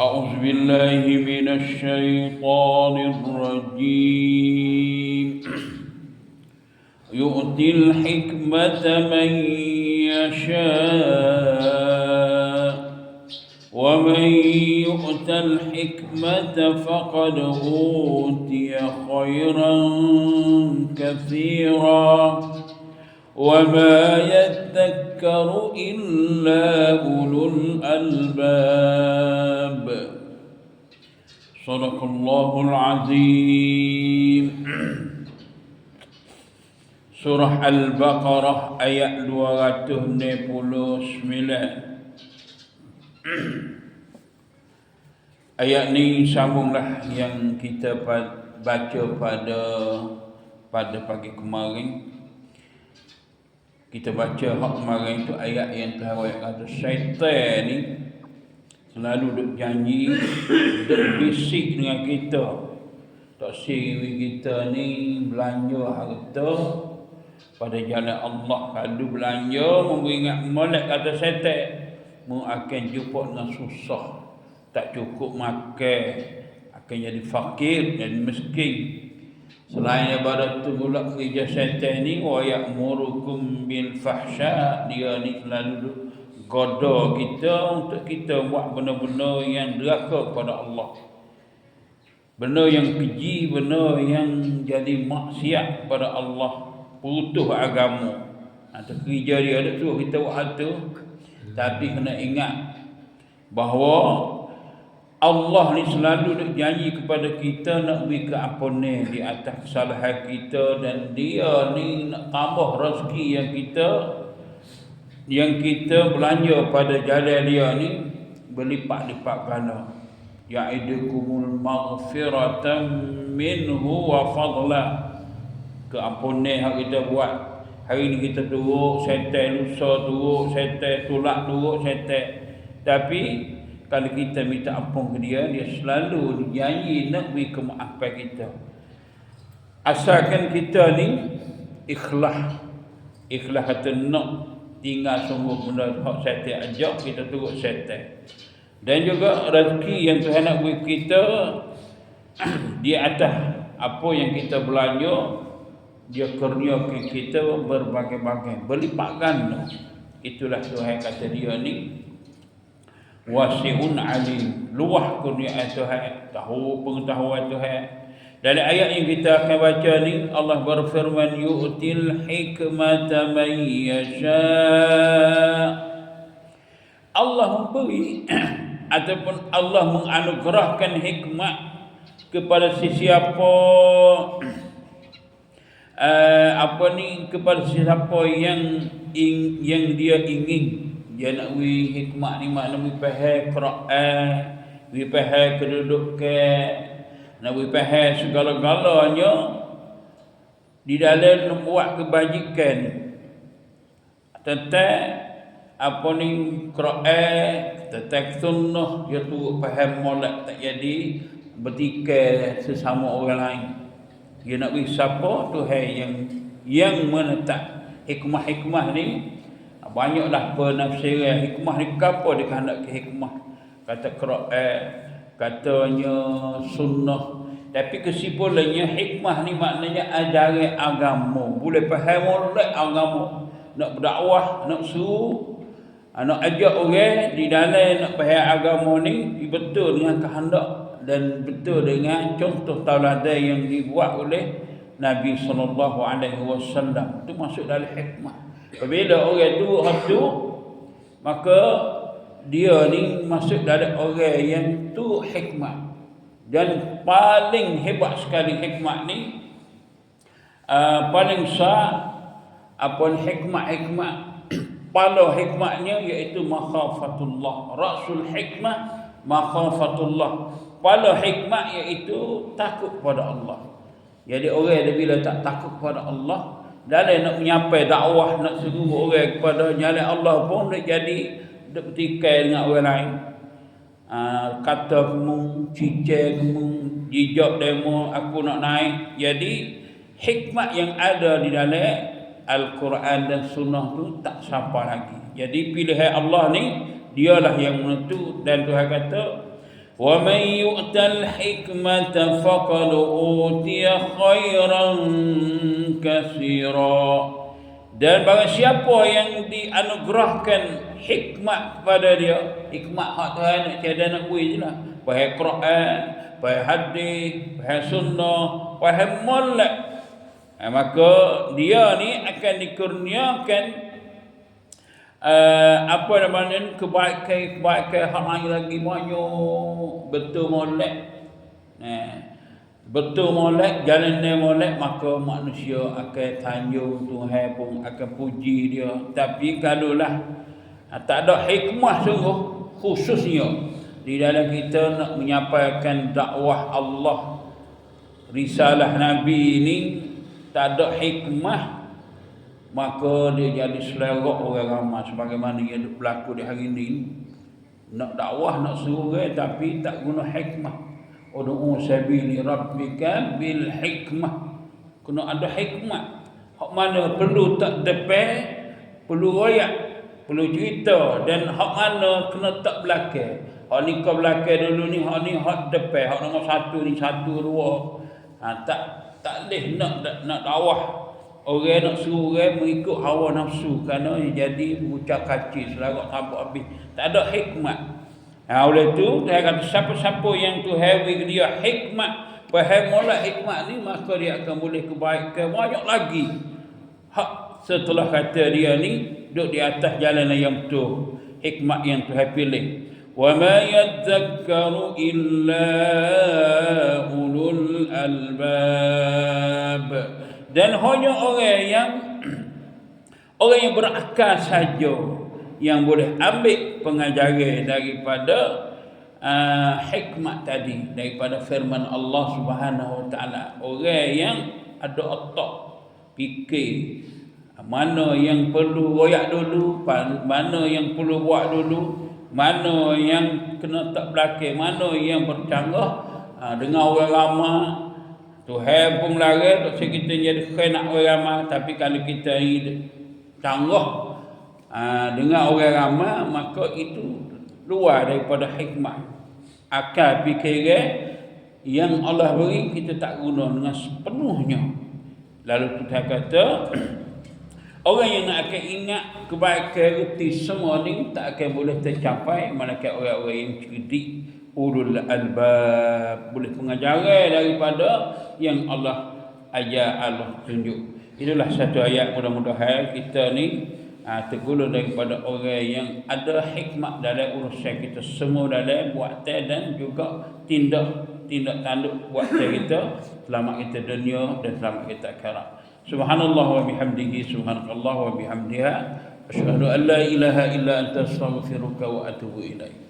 أعوذ بالله من الشيطان الرجيم. يؤتي الحكمة من يشاء ومن يؤت الحكمة فقد أوتي خيرا كثيرا. وما يذكر إلا أولو الألباب. صدق الله العظيم Surah Al-Baqarah ayat 299 Ayat ni sambunglah yang kita baca pada pada pagi kemarin kita baca hak kemarin tu ayat yang terawih kata syaitan ni selalu duk janji duk bisik dengan kita. Tak siri kita ni belanja harta. Pada jalan Allah kalau belanja memberingat molek kata setan mu akan jumpa dengan susah. Tak cukup makan akan jadi fakir dan miskin. Selain daripada tu pula kerja setan ni wa ya'murukum bil fahsya dia ni selalu goda kita untuk kita buat benda-benda yang deraka kepada Allah. Benda yang keji benda yang jadi maksiat kepada Allah. Putus agama. Atau kerja dia ada tu kita buat harta. Tapi kena ingat bahawa Allah ni selalu nak janji kepada kita nak beri keampunan di atas kesalahan kita dan dia ni nak tambah rezeki yang kita yang kita belanja pada jalan dia ni berlipat-lipat ganda. Ya'idukumul maghfiratan minhu wa fadla. Keampunan yang kita buat. Hari ni kita turuk setan lusa turuk setan tulak turuk setan tapi kalau kita minta ampun ke dia dia selalu janji nak beri kemaafan kita. Asalkan kita ni ikhlas. Ikhlas kata nak tinggal sungguh benda hak setan ajak kita turut setan dan juga rezeki yang Tuhan nak beri kita di atas apa yang kita belanja dia kurniakan kita berbagai-bagai. Berlipat ganda itulah Tuhan kata dia ni. Wasi'un alim. Luah kurnia Tuhan. Tahu pengetahuan Tuhan dari ayat yang kita akan baca ni Allah berfirman yu'til hikmata man yasha. Allah memberi ataupun Allah menganugerahkan hikmat kepada sesiapa uh, apa ni kepada sesiapa yang ing, yang dia ingin. Dia nak wi hikmah ni makna wi faham Quran wi faham kedudukan nak wi faham segala-galanya di dalam membuat kebajikan. Tentang apa ni Quran tentang sunnah dia tu faham molek tak jadi bertikai sesama orang lain. Dia nak beri siapa? Tuhan yang yang menetap hikmah-hikmah ni. Banyaklah penafsiran hikmah ni apa dia hendak ke hikmah? Kata Quran katanya sunnah. Tapi kesimpulannya hikmah ni maknanya ajaran agama. Boleh faham oleh agama. Nak berdakwah nak suruh nak ajak orang di dalam nak faham agama ni betul dengan kehendak dan betul dengan contoh tauladan yang dibuat oleh Nabi sallallahu alaihi wasallam. Itu masuk dalam hikmah. Apabila orang tu hak tu maka dia ni masuk dalam orang yang tu hikmah. Dan paling hebat sekali hikmah ni uh, paling sah apa hikmah-hikmah pala hikmahnya iaitu makhafatullah. Rasul hikmah makhafatullah. Pala hikmah iaitu takut pada Allah. Jadi orang bila tak takut pada Allah dalam nak menyampai dakwah nak suruh orang kepada jalan Allah pun dia jadi bertikai dengan orang lain uh, kata kamu cicir kamu jijak demo aku nak naik jadi hikmat yang ada di dalam Al-Quran dan Sunnah tu tak sampai lagi jadi pilihan Allah ni dialah yang menentu dan Tuhan kata ومن يؤت الحكمة فقد أوتي خيرا كثيرا dan barang siapa yang dianugerahkan hikmat kepada dia hikmat hak Tuhan nak tiada nak bui je lah. Faham Quran faham hadis faham sunnah faham molek. Ha, maka dia ni akan dikurniakan uh, apa namanya kebaikan-kebaikan hak lain lagi banyak. Betul molek. Nah betul molek jalan dia molek maka manusia akan tanjung Tuhan pun akan puji dia. Tapi kalaulah ha, tak ada hikmah sungguh khususnya di dalam kita nak menyampaikan dakwah Allah risalah Nabi ini tak ada hikmah maka dia jadi selerok orang ramai. Sebagaimana yang berlaku di hari ini nak dakwah nak suruh tapi tak guna hikmah Udu'u sabili rabbika bil hikmah. Kena ada hikmah. Hak mana perlu tak depan, perlu royak, perlu cerita dan hak mana kena tak belakang. Hak ni kau belakang dulu ni, hak ni hak depan, hak nombor satu ni satu dua. Ha, tak tak boleh nak nak dakwah. Orang nak suruh orang mengikut hawa nafsu kerana jadi ucap kacir selarat sampai habis. Tak ada hikmah. Ha, oleh itu, saya kata siapa-siapa yang tu have dia hikmat. Fahamulah hikmat ni, maka dia akan boleh kebaikan banyak lagi. Hak setelah kata dia ni, duduk di atas jalan yang tu. Hikmat yang tu pilih. Wa ma yadzakkaru illa ulul albab. Dan hanya orang yang orang yang berakal saja yang boleh ambil pengajaran daripada uh, hikmat tadi daripada firman Allah Subhanahu Wa Taala. Orang yang ada otak fikir mana yang perlu royak dulu mana yang perlu buat dulu mana yang kena tak belakang mana yang bercanggah uh, dengan orang ramai Tuhan pun melarang tak kita jadi kena orang ramai tapi kalau kita ini canggah ha, dengan orang ramai maka itu luar daripada hikmah. Akal fikiran yang Allah beri kita tak guna dengan sepenuhnya. Lalu kita kata orang yang nak akan ingat kebaikan reti semua ni tak akan boleh tercapai malaikat orang-orang yang cerdik ulul albab. Boleh pengajaran daripada yang Allah ajar Allah tunjuk. Itulah satu ayat mudah-mudahan kita ni ha, tergolong daripada orang yang ada hikmat dalam urusan kita. Semua dalam buatan dan juga tindak tindak tanduk buatan kita. Selamat kita dunia dan selamat kita akhirat. Subhanallah wa bihamdihi subhanallah wa bihamdiha. Asyhadu an la ilaha illa anta astaghfiruka wa atubu ilaik